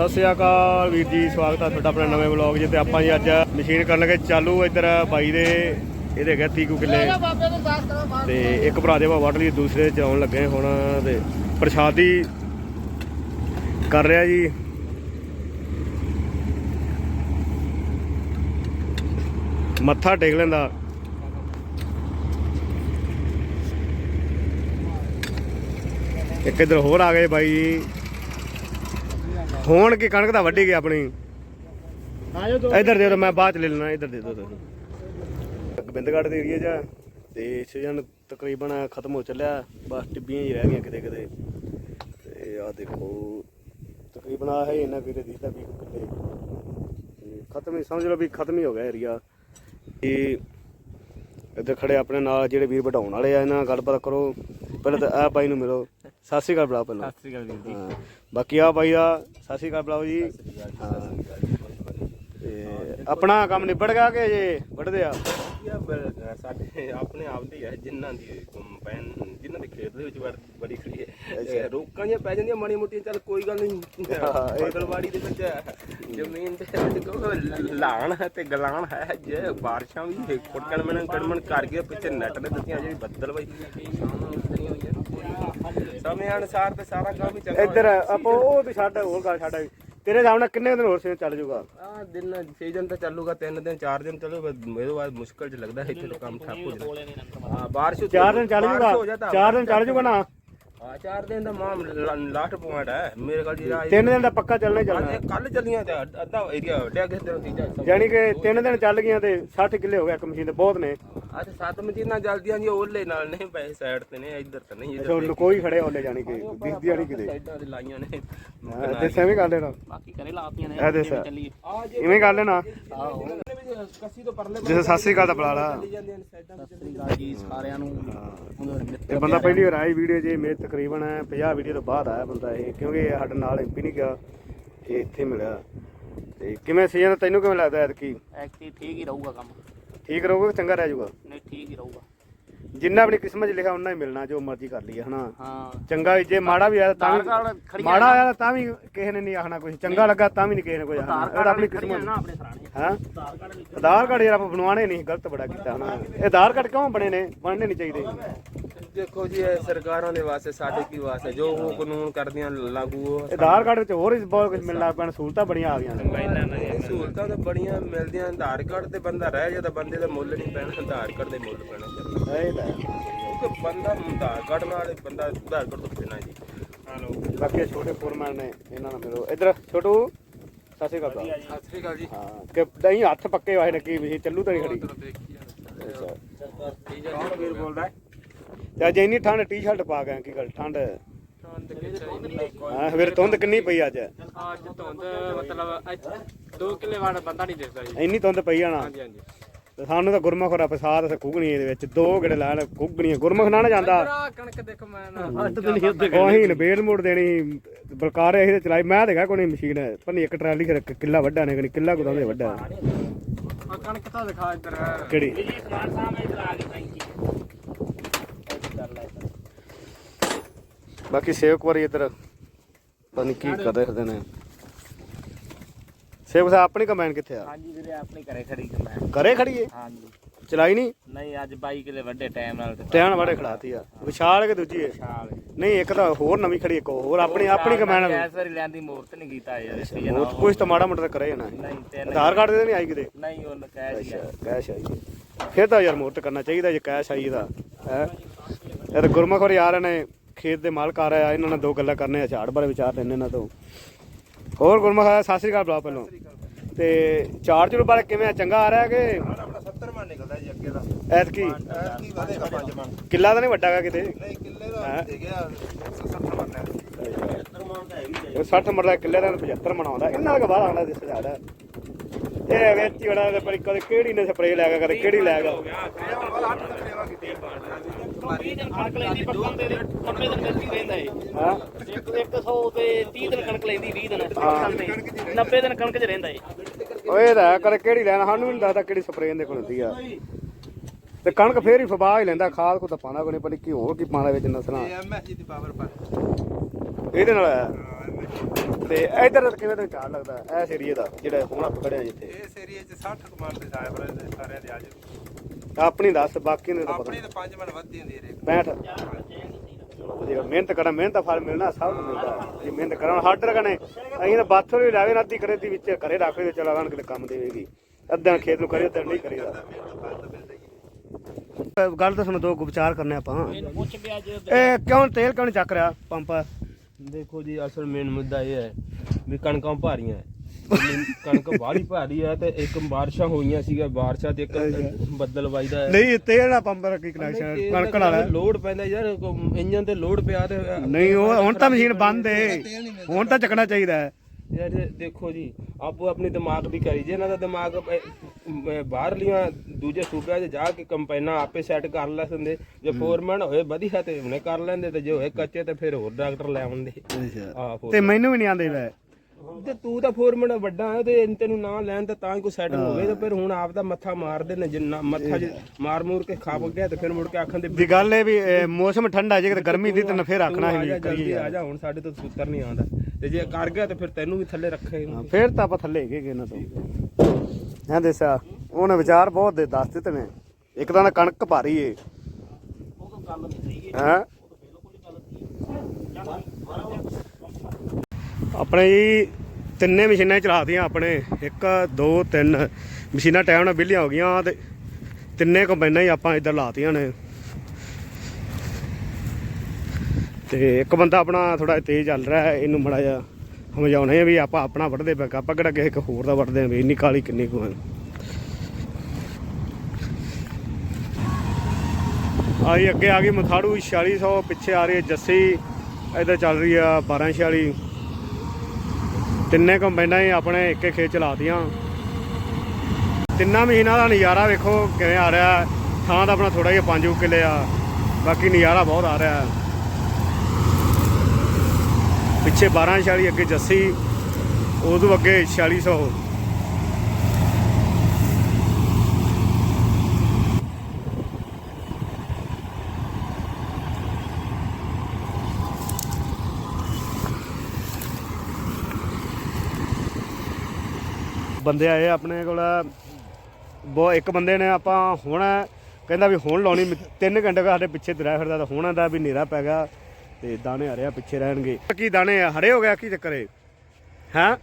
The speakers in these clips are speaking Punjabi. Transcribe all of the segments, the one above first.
ਸਤਿ ਸ਼੍ਰੀ ਅਕਾਲ ਵੀਰ ਜੀ ਸਵਾਗਤ ਹੈ ਤੁਹਾਡਾ ਆਪਣੇ ਨਵੇਂ ਵਲੌਗ 'ਚ ਤੇ ਆਪਾਂ ਜੀ ਅੱਜ ਮਸ਼ੀਨ ਕਰਨ ਲੱਗੇ ਚਾਲੂ ਇੱਧਰ ਬਾਈ ਦੇ ਇਹਦੇ ਹੈਗੇ 30 ਕੁ ਕਿੱਲੇ ਤੇ ਇੱਕ ਭਰਾ ਦੇ ਵਾ ਵੱਢ ਲਈ ਦੂਸਰੇ ਦੇ ਚਲਾਉਣ ਲੱਗੇ ਹੁਣ ਤੇ ਪ੍ਰਸ਼ਾਦੀ ਕਰ ਰਿਹਾ ਜੀ। ਮੱਥਾ ਟੇਕ ਲੈਂਦਾ। ਇੱਕ ਇੱਧਰ ਹੋਰ ਆ ਗਏ ਬਾਈ ਜੀ। ਹੁਣ ਕੀ ਕਣਕ ਤਾਂ ਵੱਢੀ ਗਈ ਆਪਣੀ। ਆਜੋ ਦੋ। ਇੱਧਰ ਦੇ ਦਿਓ ਮੈਂ ਬਾਅਦ ਚ ਲੈ ਲੈਣਾ ਇੱਧਰ ਦੇ ਦਿਓ ਤੁਸੀਂ। ਗੋਬਿੰਦਗੜ੍ਹ ਦੇ ਏਰੀਆ ਆ ਤੇ ਸੀਜ਼ਨ ਤਕਰੀਬਨ ਖਤਮ ਹੋ ਚੱਲਿਆ ਬਸ ਟਿੱਬੀਆਂ ਹੀ ਰਹਿ ਗਈਆਂ ਕਿਤੇ ਕਿਤੇ। ਤੇ ਆ ਦੇਖੋ ਤਕਰੀਬਨ ਆ ਹੈ ਇਹਨਾਂ ਕਿਤੇ ਦਿਸਦਾ ਵੀ ਕਿਤੇ। ਤੇ ਖਤਮ ਹੀ ਸਮਝ ਲਓ ਵੀ ਖਤਮ ਹੀ ਹੋ ਗਿਆ ਏਰੀਆ। ਇਹ ਇੱਧਰ ਖੜੇ ਆਪਣੇ ਨਾਲ ਜਿਹੜੇ ਵੀਰ ਵਢਾਉਣ ਵਾਲੇ ਆ ਇਹਨਾਂ ਨਾਲ ਗੱਲਬਾਤ ਕਰੋ। ਪਹਿਲਾਂ ਤਾਂ ਆ ਬਾਈ ਨੂੰ ਮਿਲੋ। ਸਤਿ ਸ਼੍ਰੀ ਅਕਾਲ ਬੁਲਾਓ ਪਹਿਲਾਂ ਸਤਿ ਸ੍ਰੀ ਅਕਾਲ ਵੀਰ ਜੀ। ਹਾਂ ਬਾਕੀ ਆ ਬਾਈ ਆ ਸਤਿ ਸ਼੍ਰੀ ਅਕਾਲ ਬੁਲਾਓ ਜੀ। ਹਾਂ ਤੇ ਆਪਣਾ ਕੰਮ ਨਿਬੜ ਗਿਆ ਕਿ ਜੇ ਵੱਢਦੇ ਆ? ਵਧੀਆ ਸਾਡੇ ਆਪਣੇ ਆਪ ਦੇ ਹੈ ਜਿਨ੍ਹਾਂ ਦੀ ਪੈਨ ਜਿਨ੍ਹਾਂ ਦੇ ਖੇਤ ਦੇ ਵਿੱਚ ਵੜ- ਬੜੀ ਖੜੀ ਹੈ। ਰੋਕਾਂ ਜਿਹੀਆਂ ਪੈ ਜਾਂਦੀਆਂ ਮਾੜੀ ਮੋਟੀਆਂ ਚੱਲ ਕੋਈ ਗੱਲ ਨਹੀਂ। ਹਾਂ, ਇਹ- ਫਸਲਵਾੜੀ ਦੇ ਵਿੱਚ ਜ਼ਮੀਨ ਦੇ ਵਿੱਚ ਕੋ ਲਾਣ ਹੈ ਤੇ ਗਲਾਣ ਹੈ ਜੇ ਬਾਰਿਸ਼ਾਂ ਵੀ ਕੁੱਟਣ ਮਣ ਕੜਮਣ ਕਰ ਗਏ ਪਿੱਛੇ ਨੈਟ ਨੇ ਦਿੱਤੀਆਂ ਜਿਹੜੀ ਬੱਦਲ ਬਈ। ਸਮੇਂ ਅਨੁਸਾਰ ਤੇ ਸਾਰਾ ਕੰਮ ਹੀ ਇੱਧਰ ਆਪਾਂ ਉਹ ਵੀ ਛੱਡ ਹੋਰ ਗੱਲ ਛੱਡ। ਤੇਰੇ ਸਾਹਮਣੇ ਕਿੰਨੇ ਦਿਨ ਹੋਰ ਸੇ ਚੱਲ ਜਾਊਗਾ ਆ ਦਿਨ ਸੀਜ਼ਨ ਤਾਂ ਚੱਲੂਗਾ ਤਿੰਨ ਦਿਨ ਚਾਰ ਦਿਨ ਚੱਲੂਗਾ ਇਹਦੇ ਬਾਅਦ ਮੁਸ਼ਕਲ ਚ ਲੱਗਦਾ ਇੱਥੇ ਤਾਂ ਕੰਮ ਠੱਪ ਹੋ ਹਾਂ ਬਾਰਿਸ਼ ਚਾਰ ਦਿਨ ਚੱਲ ਜਾਊਗਾ ਚਾਰ ਦਿਨ ਚੱਲ ਜਾਊਗਾ ਨਾ? ਹਾਂ ਚਾਰ ਦਿਨ ਦਾ ਮਾਮ ਲਾਸਟ ਪੁਆਇੰਟ ਹੈ। ਮੇਰੇ ਕੋਲ ਜਿਹੜਾ ਤਿੰਨ ਦਿਨ ਦਾ ਪੱਕਾ ਚੱਲਣਾ ਹੀ ਚੱਲਣਾ। ਕੱਲ ਚੱਲੀਆਂ ਤੇ ਅੱਧਾ ਏਰੀਆ ਵੱਡਿਆ ਕਿਸੇ ਦਿਨ ਤੀਜਾ ਯਾਨੀ ਕਿ ਤਿੰਨ ਦਿਨ ਚੱਲ ਗਈਆਂ ਤੇ 60 ਕਿੱਲੇ ਹੋ ਗਿਆ ਇੱਕ ਮਸ਼ੀਨ ਬਹੁਤ ਨੇ। ਅੱਜ ਸੱਤ ਮਚੀਨਾਂ ਜਲਦੀਆਂ ਜੀ ਓਲੇ ਨਾਲ ਨੇ ਪਏ ਸਾਈਡ ਤੇ ਨੇ ਇੱਧਰ ਤਾਂ ਨਹੀਂ ਅੱਛਾ ਇੱਧਰ ਕੋਈ ਖੜੇ ਹੋਲੇ ਜਾਣੀ ਕਿ ਦਿਖਦੀ ਜਾਣੀ ਕਿਤੇ। ਸਾਈਡਾਂ ਤੇ ਲਾਈਆਂ ਨੇ। ਕਰ ਲੈਣਾ। ਬਾਕੀ ਕਰੇ ਲਾਤੀਆਂ ਨੇ ਇਹ ਦੱਸਿਆ ਚੱਲੀਏ? ਆ ਜੇ ਇਵੇਂ ਕਰ ਲੈਣਾ। ਆਹੋ ਕੱਸੀ ਤੋਂ ਪਰਲੇ ਜਿਵੇਂ ਸਤਿ ਸ੍ਰੀ ਅਕਾਲ ਦਾ ਬੁਲਾ ਲਾ। ਚੱਲੀ ਜਾਂਦੀਆਂ ਨੇ ਸਾਈਡਾਂ ਸਤਿ ਸ੍ਰੀ ਅਕਾਲ ਜੀ ਸਾਰਿਆਂ ਨੂੰ। ਹੁੰਦੇ ਮਿੱਤਰ ਇਹ ਬੰਦਾ ਪਹਿਲੀ ਵਾਰ ਆਈ ਵੀਡੀਓ ਜੇ ਮੇਰੇ ਤਕਰੀਬਨ 50 ਵੀਡੀਓ ਤੋਂ ਬਾਅਦ ਆਇਆ ਬੰਦਾ ਇਹ ਕਿਉਂਕਿ ਸਾਡੇ ਨਾਲ ਐਮਪੀ ਨਹੀਂ ਗਿਆ ਇਹ ਇੱਥੇ ਮਿਲਿਆ। ਤੇ ਕਿਵੇਂ ਸੀਜ਼ਨ ਤੈਨੂੰ ਕਿਵੇਂ ਲੱਗਦਾ ਐਤਕੀ? ਐਕਟੀ ਠੀਕ ਹੀ ਰਹੂਗਾ ਕੰਮ। ਠੀਕ ਰਹੂਗਾ ਕਿ ਚੰਗਾ ਰਹਿ ਜਾਊਗਾ? ਨਹੀਂ ਠੀਕ ਹੀ ਰਹੂਗਾ। ਜਿੰਨਾ ਆਪਣੀ ਕਿਸਮਤ 'ਚ ਲਿਖਿਆ ਉਹਨਾਂ ਹੀ ਮਿਲਣਾ ਜੋ ਮਰਜ਼ੀ ਕਰ ਲਈਏ ਹਨਾ? ਹਾਂ। ਚੰਗਾ ਵੀ ਜੇ ਮਾੜਾ ਵੀ ਆਇਆ ਤਾਂ ਆਧਾਰ ਕਾਰਡ ਵੀ ਖੜੀ ਮਾੜਾ ਆਇਆ ਤਾਂ ਵੀ ਕਿਸੇ ਨੇ ਨਹੀਂ ਆਖਣਾ ਕੁਝ ਚੰਗਾ ਲੱਗਾ ਤਾਂ ਵੀ ਨਹੀਂ ਕਿਸੇ ਨੇ ਕੁਝ ਆਖਣਾ। ਇਹ ਤਾਂ ਆਪਣੀ ਕਿਸਮਤ ਨਾ ਆਪਣੇ ਸਰਾਣੇ। ਹਾਂ? ਆਧਾਰ ਕਾਰਡ ਆਧਾਰ ਕਾਰਡ ਯਾਰ ਆਪਾਂ ਬਣਵਾਣੇ ਨਹੀਂ ਗਲਤ ਬੜਾ ਕੀਤਾ ਹਨਾ? ਇਹ ਆਧਾਰ ਕਾਰਡ ਕਿਉਂ ਬਣੇ ਨੇ? ਬਣਨੇ ਨਹੀਂ ਚਾਹੀਦੇ। ਦੇਖੋ ਜੀ ਇਹ ਸਰਕਾਰਾਂ ਦੇ ਵਾਸਤੇ ਸਾਡੇ ਕੀ ਵਾਸਤੇ? ਜੋ ਉਹ ਕਾਨੂੰਨ ਕਰਦੀਆਂ ਲਾਗੂ ਉਹ ਆਧਾਰ ਕਾਰਡ ਵਿੱਚ ਹੋਰ ਬਹੁਤ ਕੁਝ ਮਿਲਣ ਲੱਗ ਪੈਣ ਸਹੂਲਤਾਂ ਬੜੀਆਂ ਆ ਗਈਆਂ ਨੇ। ਇਹ ਸਹੂਲਤਾਂ ਤਾਂ ਬੜੀਆਂ ਮਿਲਦੀਆਂ ਆਧਾਰ ਕਾਰਡ ਤੇ ਬੰਦਾ ਰਹਿ ਜਾ ਤਾਂ ਬੰਦੇ ਦਾ ਮੁੱਲ ਨਹੀਂ ਪੈਣਾ ਆਧਾਰ ਕਾਰਡ ਦੇ ਮੁੱਲ ਪੈਣਾ। ਚਾਹੀਦਾ ਇਹ ਤਾਂ ਹੈ। ਕਿਉਂਕਿ ਬੰਦਾ ਆਧਾਰ ਕਾਰਡ ਨਾਲ ਹੀ ਬੰਦਾ ਆਧਾਰ ਕਾਰਡ ਤੋਂ ਬਿਨਾਂ ਜੀ। ਹਲੋ। ਬਾਕੀ ਇਹ ਛੋਟੇ ਫੋਰਮੈਨ ਨੇ ਇਹਨਾਂ ਨਾਲ ਮਿਲੋ। ਇੱਧਰ ਛੋਟੂ ਸਤਿ ਸ਼੍ਰੀ ਅਕਾਲ ਭਰਾ। ਸਤਿ ਸ੍ਰੀ ਅਕਾਲ ਜੀ। ਹਾਂ ਕਿ ਨਹੀਂ ਹੱਥ ਪੱਕੇ ਵਾਹੇ ਨੇ ਕੀ ਵੀ ਚੱਲੂ ਤਾਂ ਨਹੀਂ ਖੜੀ। ਅੱਛਾ। ਕੌਣ ਵੀਰ ਬੋਲਦਾ ਹੈ? ਤੇ ਅੱਜ ਇੰਨੀ ਠੰਡ ਟੀ-ਸ਼ਰਟ ਪਾ ਗਿਆ ਕੀ ਗੱਲ ਠੰਡ। ਹਾਂ ਫਿਰ ਧੁੰਦ ਕਿੰਨੀ ਪਈ ਅੱਜ? ਅੱਜ ਧੁੰਦ ਮਤਲਬ 2 ਕਿਲੇ ਵਾਲਾ ਬੰਦਾ ਨਹੀਂ ਦਿਸਦਾ ਜੀ। ਇੰਨੀ ਧੁੰਦ ਪਈ ਆ ਨਾ? ਹਾਂਜੀ ਹਾਂਜੀ। ਤੇ ਸਾਨੂੰ ਤਾਂ ਗੁਰਮੁਖ ਹੋਰਾ ਪਸਾਦ ਤੇ ਕੁਗਣੀ ਇਹਦੇ ਵਿੱਚ ਦੋ ਗੜੇ ਲੈਣ ਕੁਗਣੀਆਂ ਗੁਰਮੁਖ ਨਾ ਨਾ ਜਾਂਦਾ। ਕਣਕ ਦੇਖੋ ਮੈਂ ਨਾ ਹੱਟ ਤੇ ਨਹੀਂ ਉੱਤੇ ਉਹੀ ਮੋੜ ਦੇਣੀ ਬਲਕਾਰ ਅਸੀਂ ਤੇ ਚਲਾਈ ਮੈਂ ਦੇਖਾ ਕੋਈ ਮਸ਼ੀਨ ਪੰਨੀ ਇੱਕ ਟਰਾਲੀ ਫਿਰ ਕਿੱਲਾ ਵੱਡਾ ਨੇ ਕਿੱਲਾ ਕੁਦਾਂ ਦੇ ਵੱਡਾ। ਆ ਕਣਕ ਤਾਂ ਦਿਖਾ ਇੱਧਰ। ਕਿਹੜੀ? ਜੀ ਸਮਾਨ ਸਾਹਮਣੇ ਇੱਧਰ ਆ ਗਈ ਥੈਂਕ ਬਾਕੀ ਸੇਵਕ ਵਾਰੀ ਇੱਧਰ ਪਤਾ ਨਹੀਂ ਕੀ ਕਰਦੇ ਫਿਰਦੇ ਨੇ। ਸੇਵਕ ਸਾਹਿਬ ਆਪਣੀ ਕਮੈਨ ਕਿੱਥੇ ਆ? ਹਾਂਜੀ ਵੀਰੇ ਆਪਣੇ ਘਰੇ ਖੜੀ ਮੈਂ ਘਰੇ ਖੜੀਏ ਹਾਂਜੀ। ਚਲਾਈ ਨਹੀਂ ਨਹੀਂ ਅੱਜ 22 ਕਿਲੇ ਵੱਡੇ ਟਾਈਮ ਨਾਲ ਟੈਣ ਵਾੜੇ ਖੜਾਤੀ ਆ। ਵਿਸ਼ਾਲ ਕੇ ਦੂਜੀ ਛਾਲ ਨਹੀਂ ਇੱਕ ਤਾਂ ਹੋਰ ਨਵੀਂ ਖੜੀ ਇੱਕ ਹੋਰ। ਆਪਣੀ ਆਪਣੀ ਕਮੈਨ ਐਸ ਵਾਰੀ ਲੈਂਦੀ ਮੂਰਤ ਨਹੀਂ ਕੀਤਾ ਯਾਰ ਇਸ ਉਹ ਕੁਝ ਤਾਂ ਮਾੜਾ ਮੋਟਾ ਕਰੇ ਤੇ ਆਧਾਰ ਕਾਰਡ ਦੇ ਨਹੀਂ ਆਈ ਕਿਤੇ? ਨਹੀਂ ਉਹ ਜੀ ਅੱਛਾ ਕੈਸ਼ ਆਈ। ਫਿਰ ਤਾਂ ਯਾਰ ਮੋਟ ਕਰਨਾ ਚਾਹੀਦਾ ਜੇ ਕੈਸ਼ ਆਈ ਦਾ ਹੈ? ਇਹ ਗੁਰਮੁਖ ਹੋਰ ਯਾਰ ਨੇ। ਖੇਤ ਦੇ ਮਾਲਕ ਆ ਰਿਹਾ ਇਹਨਾਂ ਨਾਲ ਦੋ ਗੱਲਾਂ ਕਰਨੇ ਆ ਝਾੜ ਬਾਰੇ ਵਿਚਾਰ ਲੈਣੇ ਇਹਨਾਂ ਤੋਂ। ਹੋਰ ਗੁਰਮੁਖ ਆ, ਸਤਿ ਸ੍ਰੀ ਅਕਾਲ ਬੁਲਾ ਪਹਿਲੋਂ। ਤੇ ਝਾੜ ਝੂੜ ਬਾਰੇ ਕਿਵੇਂ ਆ? ਚੰਗਾ ਆ ਰਿਹਾ ਕਿ? ਆਪਣਾ 70 ਮਣ ਨਿਕਲਦਾ ਜੀ ਅੱਗੇ ਦਾ। ਐਤਕੀ? ਕੀ ਵਧੇਗਾ 5 ਮਣ। ਕਿੱਲਾ ਤਾਂ ਨਹੀਂ ਵੱਡਾ ਗਾ ਕਿਤੇ? ਨਹੀਂ ਕਿੱਲੇ ਦਾ ਹੈਂ? ਦੇ ਗਿਆ 70 ਮਣ ਹੈ ਉਹ 60 ਮਰਦਾ ਕਿੱਲੇ ਦਾ 75 ਮਨਾਉਂਦਾ ਇਹਨਾਂ ਦਾ ਬਾਹਰ ਆਉਂਦਾ ਦਿਸ ਜਾਂਦਾ ਇਹ ਵਿੱਚ ਬੜਾ ਤੇ ਪਰ ਕਦੇ ਕਿਹੜੀ ਨੇ ਸਪਰੇਅ ਲੈ ਗਿਆ ਕਦੇ ਕਿਹੜੀ ਲੈ ਗਿਆ। ਕਣਕ ਲੈਂਦੀ ਪਰ ਬੰਦੇ ਦੇ 90 ਦਿਨ ਮਿਲਦੀ ਰਹਿੰਦਾ ਏ ਹਾਂ। ਇੱਕ 100 ਤੇ 30 ਦਿਨ ਕਣਕ ਲੈਂਦੀ 20 ਦਿਨ। ਹਾਂ। 90 ਦਿਨ ਕਣਕ 'ਚ ਰਹਿੰਦਾ ਏ ਓਏ ਦਾ ਕਦੇ ਕਿਹੜੀ ਲੈਣਾ? ਸਾਨੂੰ ਵੀ ਨਹੀਂ ਦੱਸਦਾ ਕਿਹੜੀ ਸਪਰੇਅ ਦੇ ਕੋਲ ਹੁੰਦੀ ਆ। ਤੇ ਕਣਕ ਫੇਰ ਹੀ ਫਬਾ ਹੀ ਲੈਂਦਾ ਖਾਦ ਕੋ ਤਾਂ ਪਾਉਂਦਾ ਕੋਈ ਨਹੀਂ ਪਰ ਕੀ ਹੋਰ ਕੀ ਪਾਉਂਦਾ ਵਿੱਚ ਨਸਲਾਂ। ਐਮਐਸਜੀ ਦੀ ਪਾਵਰ ਪਰ ਇਹਦੇ ਨਾਲ ਤੇ ਇਧਰ ਕਿਵੇਂ ਤੈਨੂੰ ਚਾਰ ਲੱਗਦਾ ਐਸ ਏਰੀਏ ਦਾ ਜਿਹੜਾ ਹੁਣ ਆਪਾਂ ਖੜੇ ਆ ਜਿੱਥੇ। ਇਸ ਏਰੀਏ 'ਚ 60 ਕਮਾਲ ਦੇ ਸਾਇਬ ਦੇ ਸਾਰਿਆਂ ਦੇ ਆ ਜਾਓ ਆਪਣੀ ਦੱਸ ਬਾਕੀ ਨੇ ਤਾਂ ਪਤਾ। ਆਪਣੀ ਤਾਂ 5 ਮਣ ਵੱਧਦੀ ਹੁੰਦੀ ਰੇ 65 ਚਲੋ ਵਧੀਆ ਮਿਹਨਤ ਕਰਾਂ ਮਿਹਨਤ ਦਾ ਫਲ ਮਿਲਣਾ ਸਭ ਨੂੰ ਮਿਲਦਾ। ਜੇ ਮਿਹਨਤ ਕਰਾਂ ਹੱਡ ਰਗਣੇ ਅਸੀਂ ਤਾਂ ਬਾਥੋਂ ਵੀ ਲਾਵੇ ਨਾ ਅੱਧੀ ਕਰੇ ਦੀ ਵਿੱਚ ਘਰੇ ਰੱਖ ਲਈ ਚਲਾ ਗਣ ਕਿਤੇ ਕੰਮ ਦੇਵੇਗੀ ਅੱਧਾ ਖੇਤ ਨੂੰ ਕਰੇ ਅੱਧਾ ਨਹੀਂ ਕਰੀਦਾ। ਗੱਲ ਤਾਂ ਸੁਣੋ ਦੋ ਕੁ ਵਿਚਾਰ ਕਰਨੇ ਆਪਾਂ ਇਹ ਕਿਉਂ ਤੇਲ ਕਿਉਂ ਨੀ ਚੱਕ ਰਿਹਾ ਪੰਪ? ਦੇਖੋ ਜੀ ਅਸਲ ਮੇਨ ਮੁੱਦਾ ਇਹ ਹੈ ਵੀ ਕਣਕਾਂ ਭਾਰੀਆਂ ਕਣਕ ਬਾਹਲੀ ਭਾਰੀ ਹੈ ਤੇ ਇੱਕ ਬਾਰਿਸ਼ਾਂ ਹੋਈਆਂ ਸੀਗਾ ਬਾਰਿਸ਼ਾਂ ਤੇ ਇੱਕ ਬੱਦਲ ਵੱਜਦਾ ਹੈ। ਨਹੀਂ ਤੇਲ ਵਾਲਾ ਪੰਪ ਕੀ ਕਨੈਕਸ਼ਨ? ਕਣਕ ਵਾਲਾ। ਲੋਡ ਪੈਂਦਾ ਯਾਰ ਇੰਜਨ ਤੇ ਲੋਡ ਪਿਆ ਤੇ ਨਹੀਂ ਉਹ ਹੁਣ ਤਾਂ ਮਸ਼ੀਨ ਬੰਦ ਏ। ਹੁਣ ਤਾਂ ਚੱਕਣਾ ਚਾਹੀਦਾ ਹੈ। ਯਾਰ ਦੇਖੋ ਜੀ ਆਪੋ ਆਪਣੀ ਦਿਮਾਗ ਦੀ ਕਰੀ ਜੇ ਇਹਨਾਂ ਦਾ ਦਿਮਾਗ ਅਹ, ਬਾਹਰਲੀਆਂ ਦੂਜੇ ਸੂਬਿਆਂ 'ਚ ਜਾ ਕੇ ਕੰਪਾਈਨਾਂ ਆਪੇ ਸੈੱਟ ਕਰ ਲੈਂਦੇ ਜੇ ਫੋਰਮੈਨ ਹੋਏ ਵਧੀਆ ਤੇ ਹੁਣੇ ਕਰ ਲੈਂਦੇ ਤੇ ਜੇ ਹੋਏ ਕੱਚੇ ਤੇ ਫਿਰ ਹੋਰ ਡਾਕਟਰ ਲੈ ਆਉਂਦੇ। ਆ ਤੇ ਮੈਨੂੰ ਵੀ ਨਹੀਂ ਆਂਦੇ ਲੈ। ਤੇ ਤੂੰ ਤਾਂ ਫੋਰਮੈਨ ਵੱਡਾ ਹੈ ਤੇ ਤੈਨੂੰ ਨਾ ਲੈਣ ਤੇ ਤਾਂ ਹੀ ਕੋਈ ਹੋਵੇ ਤੇ ਫਿਰ ਹੁਣ ਆਪ ਦਾ ਮੱਥਾ ਮਾਰਦੇ ਨੇ ਜਿੰਨਾ ਮੱਥਾ ਜੇ ਮਾਰ ਮੂਰ ਕੇ ਖਾ ਗਿਆ ਤੇ ਫਿਰ ਮੁੜ ਕੇ ਆਖਣ ਦੇ ਦੀ ਗੱਲ ਇਹ ਵੀ ਇਹ ਮੌਸਮ ਠੰਡਾ ਜੇ ਕਿਤੇ ਗਰਮੀ ਦੀ ਤਾਂ ਫੇਰ ਆਖਣਾ ਤੂੰ ਵੀ ਜਲਦੀ ਆ ਜਾ ਹੁਣ ਸਾਡੇ ਤੋਂ ਸੁੱਤਰ ਨਹੀਂ ਆਉਂਦਾ। ਤੇ ਜੇ ਕਰ ਗਿਆ ਤੇ ਫਿਰ ਤੈਨੂੰ ਵੀ ਥੱਲੇ ਰੱਖੇ ਹਾਂ, ਫੇਰ ਤਾਂ ਆਪਾਂ ਥੱਲੇ ਹੈਗੇ ਇਹਨਾਂ ਤੋਂ। ਹਾਂ ਦੱਸਿਆ ਉਹਨੇ ਵਿਚਾਰ ਬਹੁਤ ਦੇ ਦੱਸ ਦਿੱਤੇ ਨੇ। ਇੱਕ ਤਾਂ ਕਣਕ ਭਾਰੀ ਏ। ਹਾਂ? ਆਪਣੇ ਜੀ ਤਿੰਨੇ ਮਸ਼ੀਨਾਂ ਚਲਾਤੀਆਂ ਆਪਣੇ। 1 2 3 ਮਸ਼ੀਨਾਂ ਟਾਈਮ ਨਾਲ ਵਿਹਲੀਆਂ ਹੋ ਗਈਆਂ ਤੇ ਤਿੰਨੇ ਕੰਬਾਈਨਾਂ ਹੀ ਆਪਾਂ ਇੱਧਰ ਲਾਤੀਆਂ ਨੇ। ਤੇ ਇੱਕ ਬੰਦਾ ਆਪਣਾ ਥੋੜਾ ਤੇਜ਼ ਚੱਲ ਰਿਹਾ ਹੈ, ਇਹਨੂੰ ਬੜਾ ਜਿਹਾ ਸਮਝਾਉਣੇ ਵੀ ਆਪਾਂ ਆਪਣਾ ਵੱਢਦੇ ਪਏ ਆਪਾਂ ਕਿਹੜਾ ਕਿਸੇ ਇੱਕ ਹੋਰ ਦਾ ਵੱਢਦੇ ਆ ਵੀ ਇੰਨੀ ਕਾਲੀ ਕਿੰਨੀ ਕੁ ਹੈ ਆਈ ਅੱਗੇ ਆ ਗਈ ਮਥਾੜੂ 4600 ਪਿੱਛੇ ਆ ਰਹੀ ਹੈ ਜੱਸੀ, ਇੱਧਰ ਚੱਲ ਰਹੀ ਆ 1246 ਤਿੰਨੇ ਕੰਬਾਈਨਾਂ ਹੀ ਆਪਣੇ ਇੱਕ ਇੱਕ ਖੇਤ ਚਲਾਤੀਆਂ। ਤਿੰਨਾਂ ਮਹੀਨਾ ਦਾ ਨਜ਼ਾਰਾ ਵੇਖੋ ਕਿਵੇਂ ਆ ਰਿਹਾ ਥਾਂ ਦਾ ਆਪਣਾ ਥੋੜਾ ਜਿਹਾ 5 ਕਿੱਲੇ ਆ, ਬਾਕੀ ਨਜ਼ਾਰਾ ਬਹੁਤ ਆ ਰਿਹਾ ਪਿੱਛੇ ਪਿੱਛੇ 1246 ਅੱਗੇ ਜੱਸੀ, ਉਦੋਂ ਅੱਗੇ 4600 ਬੰਦੇ ਆਏ ਆਪਣੇ ਕੋਲ। ਬਹੁਤ ਇੱਕ ਬੰਦੇ ਨੇ ਆਪਾਂ ਹੁਣ ਕਹਿੰਦਾ ਵੀ ਹੁਣ ਲਾਉਣੀ 3 ਘੰਟੇ ਸਾਡੇ ਪਿੱਛੇ ਤੁਰਿਆ ਫਿਰਦਾ ਤਾਂ ਹੁਣ ਦਾ ਵੀ ਹਨੇਰਾ ਪੈ ਗਿਆ ਤੇ ਦਾਣੇ ਹਰਿਆ ਪਿੱਛੇ ਰਹਿਣਗੇ। ਕੀ ਦਾਣੇ ਆ? ਹਰੇ ਹੋ ਗਿਆ ਕੀ ਚੱਕਰ ਏ? ਹੈ?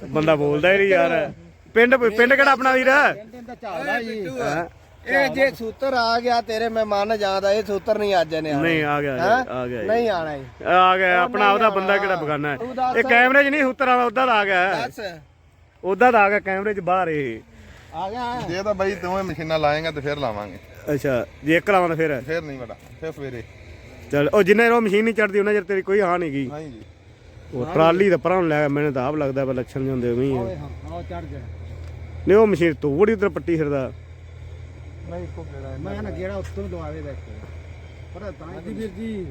ਬੰਦਾ ਬੋਲਦਾ ਹੀ ਨਹੀਂ ਯਾਰ। ਪਿੰਡ ਪਿੰਡ ਕਿਹੜਾ ਆਪਣਾ ਵੀਰ? ਹੈਂ? ਇਹ ਜੇ ਸੂਤਰ ਆ ਗਿਆ ਤੇਰੇ ਮੈਂ ਮੰਨ ਜਾਂਦਾ ਇਹ ਸੂਤਰ ਨਹੀਂ ਅੱਜ ਨੇ ਆਉਣਾ। ਨਹੀਂ ਆ ਗਿਆ ਹੈਂ? ਆ ਗਿਆ। ਨਹੀਂ ਆਣਾ ਆ ਗਿਆ ਆਪਣਾ ਉਹਦਾ ਬੰਦਾ ਕਿਹੜਾ ਬਗਾਨਾ ਹੈ। ਇਹ ਕੈਮਰੇ 'ਚ ਨਹੀਂ ਆਉਂਦਾ ਉਹਦਾ ਦਾ ਆ ਗਿਆ ਦੱਸ। ਉਹਦਾ ਦਾ ਆ ਗਿਆ ਕੈਮਰੇ 'ਚ ਬਾਹਰ ਇਹ। ਆ ਗਿਆ ਜੇ ਤਾਂ ਬਾਈ ਦੋਵੇਂ ਮਸ਼ੀਨਾਂ ਲਾਏਗਾ ਤੇ ਫਿਰ ਲਾਵਾਂਗੇ। ਅੱਛਾ ਜੇ ਇੱਕ ਲਾਵਾਂ ਤਾਂ ਫਿਰ। ਫਿਰ ਨਹੀਂ ਬੜਾ ਫਿਰ ਸਵੇਰੇ। ਚੱਲ ਉਹ ਜਿੰਨੇ ਰੋ ਮਸ਼ੀਨ ਨਹੀਂ ਚੜਦੀ ਉਹਨਾਂ ਚਿਰ ਤੇਰੀ ਕੋਈ ਹਾਂ ਨਹੀਂ ਗਈ ਨਹੀਂ ਜੀ। ਉਹ ਟਰਾਲੀ ਦਾ ਪਰਾਂ ਨੂੰ ਲੈ ਮੈਨੂੰ ਤਾਂ ਆਪ ਲੱਗਦਾ ਪਰ ਲੱਛਣ ਜਿਹੇ ਹੁੰਦੇ ਉਵੇਂ ਹੀ ਆ। ਚੜ ਜਾ ਨਹੀਂ ਉਹ ਮਸ਼ੀਨ ਤੂੰ ਬੜੀ ਉਧਰ ਪੱਟੀ ਫਿਰਦਾ। ਨਹੀਂ ਕੋ ਮੈਂ ਨਾ ਗੇੜਾ ਉੱਤੋਂ ਦਵਾਵੇ ਦੇਖ ਪਰ ਤਾਂ ਹੀ ਵੀਰ ਜੀ।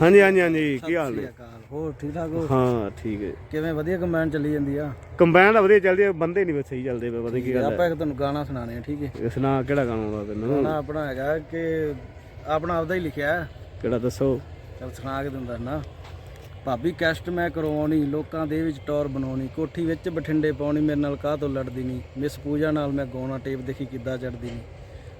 ਹਾਂਜੀ ਹਾਂਜੀ ਹਾਂਜੀ ਕੀ ਹਾਲ ਨੇ? ਹੋਰ ਠੀਕ ਠਾਕ ਹੋ? ਹਾਂ ਠੀਕ ਹੈ। ਕਿਵੇਂ ਵਧੀਆ ਕਮੈਂਡ ਚੱਲੀ ਜਾਂਦੀ ਆ? ਕੰਬਾਈਨ ਤਾਂ ਵਧੀਆ ਚੱਲਦੀ ਹੈ ਬੰਦੇ ਨਹੀਂ ਸਹੀ ਚੱਲਦੇ ਪਏ ਪਤਾ ਕੀ ਗੱਲ ਆਪਾਂ ਇੱਕ ਤੁਹਾਨੂੰ ਗਾਣਾ ਸੁਣਾਣੇ ਆ ਠੀਕ ਹੈ? ਹੈ ਇਸ ਨਾਲ ਕਿਹੜਾ ਗਾਣਾ ਆਉਂਦਾ ਤੈਨੂੰ? ਗਾਣਾ ਆਪਣਾ ਹੈਗਾ ਕਿ ਆਪਣਾ ਆਪਦਾ ਹੀ ਲਿਖਿਆ ਹੈ। ਕਿਹੜਾ ਦੱਸੋ? ਚੱਲ ਸੁਣਾ ਕੇ ਦਿੰਦਾ ਨਾ। ਭਾਬੀ ਕੈਸਟ ਮੈਂ ਕਰਵਾਉਣੀ ਲੋਕਾਂ ਦੇ ਵਿੱਚ ਟੌਰ ਬਣਾਉਣੀ ਕੋਠੀ ਵਿੱਚ ਬਠਿੰਡੇ ਪਾਉਣੀ ਮੇਰੇ ਨਾਲ ਕਾਹ ਤੋਂ ਲੜਦੀ ਨਹੀਂ ਮਿਸ ਪੂਜਾ ਨਾਲ ਮੈਂ ਗਾਉਣਾ ਟੇਪ ਦੇਖੀ ਕਿੱਦਾਂ ਚੜਦੀ ਨਹੀਂ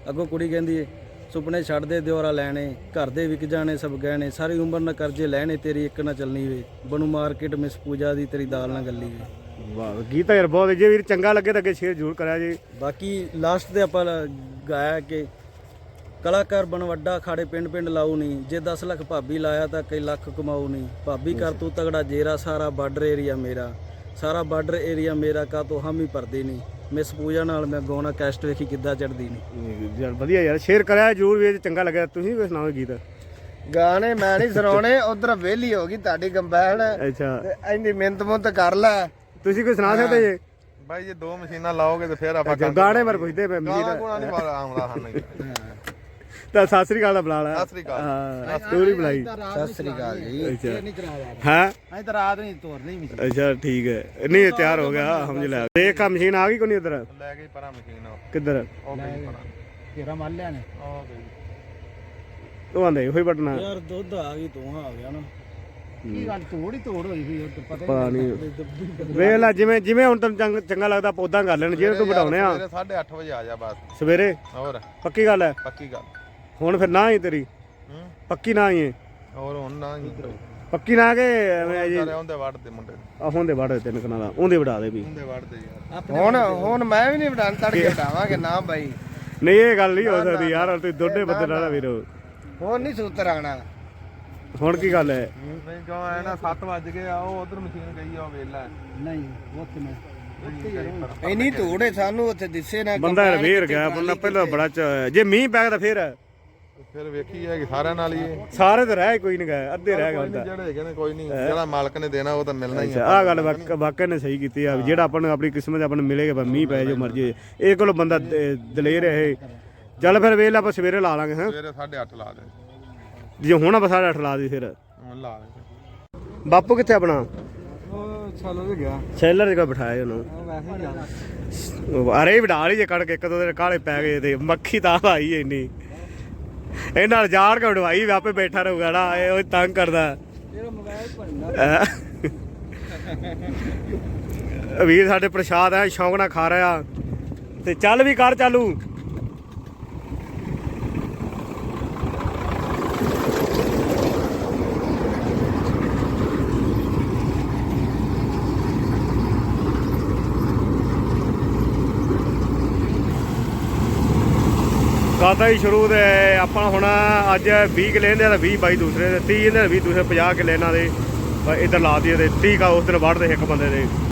ਅੱਗੋਂ ਕੁੜੀ ਕਹਿੰਦੀ ਏ ਸੁਪਨੇ ਛੱਡ ਦੇ ਦਿਓਰਾ ਲੈਣੇ ਘਰ ਦੇ ਵਿਕ ਜਾਣੇ ਸਭ ਗਹਿਣੇ ਸਾਰੀ ਉਮਰ ਨਾ ਕਰਜ਼ੇ ਲੈਣੇ ਤੇਰੀ ਇੱਕ ਨਾ ਚੱਲਣੀ ਵੇ। ਬਣੂ ਮਾਰਕੀਟ ਮਿਸ ਪੂਜਾ ਦੀ ਤੇਰੀ ਦਾਲ ਨਾ ਗੱਲੀ ਵੇ। ਵਾਹ ਗੀਤ ਯਾਰ ਬਹੁਤ ਜੇ ਵੀਰ ਚੰਗਾ ਲੱਗੇ ਤਾਂ ਅੱਗੇ ਸ਼ੇਅਰ ਜ਼ਰੂਰ ਕਰਿਆ ਜੀ। ਬਾਕੀ ਲਾਸਟ ਤੇ ਆਪਾਂ ਗਾਇਆ ਕਿ ਕਲਾਕਾਰ ਬਣ ਵੱਡਾ ਖਾੜੇ ਪਿੰਡ ਪਿੰਡ ਲਾਉ ਨਹੀਂ ਜੇ 10 ਲੱਖ ਭਾਬੀ ਲਾਇਆ ਤਾਂ ਕਈ ਲੱਖ ਕਮਾਉ ਨਹੀਂ ਭਾਬੀ ਕਰ ਤੂੰ ਤਗੜਾ ਜੇਰਾ ਸਾਰਾ ਬਾਰਡਰ ਏਰੀਆ ਮੇਰਾ। ਸਾਰਾ ਬਾਰਡਰ ਏਰੀਆ ਮੇਰਾ ਕਾ ਤੋ ਹਮ ਹੀ ਪਰਦੇ ਨਹੀਂ ਮਿਸ ਪੂਜਾ ਨਾਲ ਮੈਂ ਗਾਉਣਾ ਕੈਸਟ ਵੇਖੀ ਕਿੱਦਾਂ ਚੜਦੀ ਨਹੀਂ ਯਾਰ ਵਧੀਆ ਯਾਰ ਸ਼ੇਅਰ ਕਰਿਆ ਜ਼ਰੂਰ ਵੀ ਚੰਗਾ ਲੱਗਿਆ। ਤੁਸੀਂ ਵੀ ਸੁਣਾਓ ਗੀਤ। ਗਾਣੇ ਮੈਂ ਨਹੀਂ ਸੁਣਾਉਣੇ ਉਧਰ ਵਿਹਲੀ ਹੋ ਗਈ ਤੁਹਾਡੀ ਗੰਬੈਣ ਅੱਛਾ। ਇੰਨੀ ਮਿਹਨਤ ਮੁੰਤ ਕਰ ਲੈ। ਤੁਸੀਂ ਕੋਈ ਸੁਣਾ ਸਕਦੇ ਜੇ? ਬਾਈ ਜੇ ਦੋ ਮਸ਼ੀਨਾਂ ਲਾਓਗੇ ਤੇ ਫਿਰ ਆਪਾਂ ਗਾਣੇ ਬਾਰੇ ਪੁੱਛਦੇ ਪਏ ਮਜੀਦ ਗੁਣਾ ਨਹੀਂ ਮਾਰਾ ਆਉਂਦਾ ਸਾਨੂੰ ਤਾਂ ਸਤਿ ਸ੍ਰੀ ਅਕਾਲ ਦਾ ਬੁਲਾ ਲਾ। ਸਤਿ ਸ੍ਰੀ ਅਕਾਲ। ਹਾਂ ਸਟੋਰੀ ਬੁਲਾਈ ਸਤਿ ਸ੍ਰੀ ਅਕਾਲ ਜੀ ਅੱਛਾ। ਨਹੀਂ ਚਲਾਵਾ ਹਾਂ? ਅਜੇ ਤਾਂ ਰਾਤ ਨਹੀਂ ਤੋਰਨੀ ਵੀ ਅੱਛਾ ਠੀਕ ਹੈ। ਨਹੀਂ ਇਹ ਤਿਆਰ ਹੋ ਗਿਆ। ਸਮਝ ਲੈ ਦੇਖ ਆ ਮਸ਼ੀਨ ਆ ਗਈ ਕੋਈ ਨਹੀਂ ਉਧਰ? ਲੈ ਗਈ ਪਰਾਂ ਮਸ਼ੀਨ ਉਹ। ਕਿੱਧਰ? ਉਹ ਗਈ ਪਰਾਂ। ਤੇਰਾ ਮੰਨ ਲਿਆ ਨੇ। ਉਹ ਗਈ। ਉਹ ਆਂਦੇ ਉਹੀ ਬਟਨਾ ਯਾਰ ਦੁੱਧ ਆ ਗਈ ਤੂੰ ਆ ਗਿਆ ਨਾ। ਕੀ ਗੱਲ ਤੋੜ ਹੀ ਤੋੜ ਹੋਈ ਸੀ ਪਤਾ ਪਤਾ ਨਹੀਂ ਵੇਖ ਲੈ ਜਿਵੇਂ ਜਿਵੇਂ ਹੁਣ ਤੈਨੂੰ ਚੰਗ- ਚੰਗਾ ਲੱਗਦਾ ਪੌਦਾ ਕਰ ਲੈਣ। ਜਿਹੜੇ ਤੂੰ ਵਡਾਉਣੇ ਆ। ਸਵੇਰੇ 8:30 ਵਜੇ ਆ ਜਾ ਬਸ। ਸਵੇਰੇ? ਹੋਰ। ਪੱਕੀ ਗੱਲ ਹੈ? ਪੱਕੀ ਗੱਲ। ਹੁਣ ਫਿਰ ਨਾ ਹੀ ਤੇਰੀ। ਹੂੰ? ਪੱਕੀ ਨਾ ਹੀ ਹੈ ਹੋਰ ਹੁਣ ਨਾ ਹੀ ਪੱਕੀ ਨਾ ਕਿ ਐਵੇਂ ਜੀ। ਕਰੇ ਉਹਦੇ ਵੜ ਦੇ ਮੁੰਡੇ। ਆ ਹੁੰਦੇ ਵੜ ਤਿੰਨ ਕਨਾਂ ਦਾ ਉਹਦੇ ਵੜਾ ਦੇ ਵੀ। ਉਹਦੇ ਵੜ ਦੇ ਯਾਰ। ਹੁਣ ਹੁਣ ਮੈਂ ਵੀ ਨਹੀਂ ਵਡਾਣ ਤੜਕੇ ਵਡਾਵਾਂਗੇ ਨਾ ਬਾਈ। ਨਹੀਂ ਇਹ ਗੱਲ ਨਹੀਂ ਹੋ ਸਕਦੀ ਯਾਰ ਤੁਸੀਂ ਦੋਨੇ ਬੰਦੇ ਨਾਲ ਵੀਰੋ। ਹੁਣ ਨਹੀਂ ਸੂਤਰ ਆਣਾ ਹੁਣ ਕੀ ਗੱਲ ਹੈ ਨਹੀਂ ਕਿਉਂ ਐ ਨਾ 7 ਵਜ ਗਏ ਆ ਉਹ ਉਧਰ ਮਸ਼ੀਨ ਗਈ ਆ ਉਹ ਵੇਲਾ ਨਹੀਂ ਉੱਥੇ ਮੈਂ। ਇੰਨੀ ਧੂੜ ਹੈ ਸਾਨੂੰ ਉੱਥੇ ਦਿਸੇ ਨਾ ਬੰਦਾ ਰਵੇਰ ਗਿਆ ਬੰਦਾ ਪਹਿਲਾਂ ਬੜਾ ਚ ਜੇ ਮੀਂਹ ਪੈ ਗਿਆ ਤਾਂ ਫਿਰ ਫਿਰ ਵੇਖੀ ਹੈ ਕਿ ਸਾਰਿਆਂ ਨਾਲ ਹੀ ਸਾਰੇ ਤਾਂ ਰਹਿ ਕੋਈ ਨਹੀਂ ਗਏ ਅੱਧੇ ਰਹਿ ਗਏ ਕੋਈ ਜਿਹੜੇ ਹੈਗੇ ਨੇ ਕੋਈ ਨਹੀਂ ਜਿਹੜਾ ਮਾਲਕ ਨੇ ਦੇਣਾ ਉਹ ਤਾਂ ਮਿਲਣਾ ਹੀ ਆ। ਆ ਗੱਲ ਵਾਕ- ਵਾਕਿਆ ਨੇ ਸਹੀ ਕੀਤੀ ਆ। ਜਿਹੜਾ ਆਪਾਂ ਨੂੰ ਆਪਣੀ ਕਿਸਮਤ ਆਪਾਂ ਨੂੰ ਮਿਲੇਗਾ ਬਸ ਮੀਂਹ ਪਏ ਜੋ ਮਰਜ਼ੀ ਹੋਏ। ਇਹ ਕੋਲ ਬੰਦਾ ਦ- ਦਲੇਰ ਹੈ ਇਹ। ਚੱਲ ਫਿਰ ਵੇਖ ਲੈ ਆਪਾਂ ਸਵੇਰੇ ਲਾ ਲਾਂਗੇ ਹਾਂ? ਸਵੇਰੇ 8:30 ਲਾ ਦੇ। ਜੇ ਹੁਣ ਆਪਾਂ ਸਾਢੇ ਅੱਠ ਲਾ ਦੀ ਫਿਰ। ਹੁਣ ਲਾ ਦੇ। ਬਾਪੂ ਕਿੱਥੇ ਆਪਣਾ? ਉਹ ਚਲੋ ਵੀ ਗਿਆ। ਸ਼ੈਲਰ ਦੇ ਕੋਲ ਬਿਠਾਇਆ ਉਹਨੂੰ? ਵੈਸੇ ਹੀ ਜਾਣਾ ਅਰੇ ਵਡਾ ਲਈ ਜੇ ਕੜ ਕੇ ਇੱਕ ਦੋ ਦਿਨ ਕਾਲੇ ਪੈ ਗਏ ਤੇ ਮੱਖੀ ਤਾਂ ਆਈ ਇੰਨੀ। ਇਹ ਨਾਲ ਜਾੜ ਕੇ ਵਡਵਾਈ ਵੀ ਆਪੇ ਬੈਠਾ ਰਹੂਗਾ ਨਾ ਇਹ ਉਹ ਤੰਗ ਕਰਦਾ। ਤੇਰਾ ਮੋਬਾਈਲ ਭੰਨਾ ਅਹ। ਵੀਰ ਸਾਡੇ ਪ੍ਰਸ਼ਾਦ ਹੈ ਸ਼ੌਂਕ ਨਾਲ ਖਾ ਰਿਹਾ। ਤੇ ਚੱਲ ਵੀ ਕਰ ਚਾਲੂ। ਕਾਤਾ ਹੀ ਸ਼ੁਰੂ ਦੇ ਆਪਾਂ ਹੁਣ ਅੱਜ 20 ਕਿਲੇ ਇਹਦੇ ਦਾ 20 ਬਾਈ ਦੂਸਰੇ ਦੇ 30 ਦੇ 20 ਦੂਸਰੇ 50 ਕਿਲੇ ਇਹਨਾਂ ਦੇ ਇਧਰ ਲਾ ਦਈਏ ਤੇ 30 ਕਾ ਉਸ ਦਿਨ ਵੜਦੇ ਇੱਕ ਬੰਦੇ ਦੇ।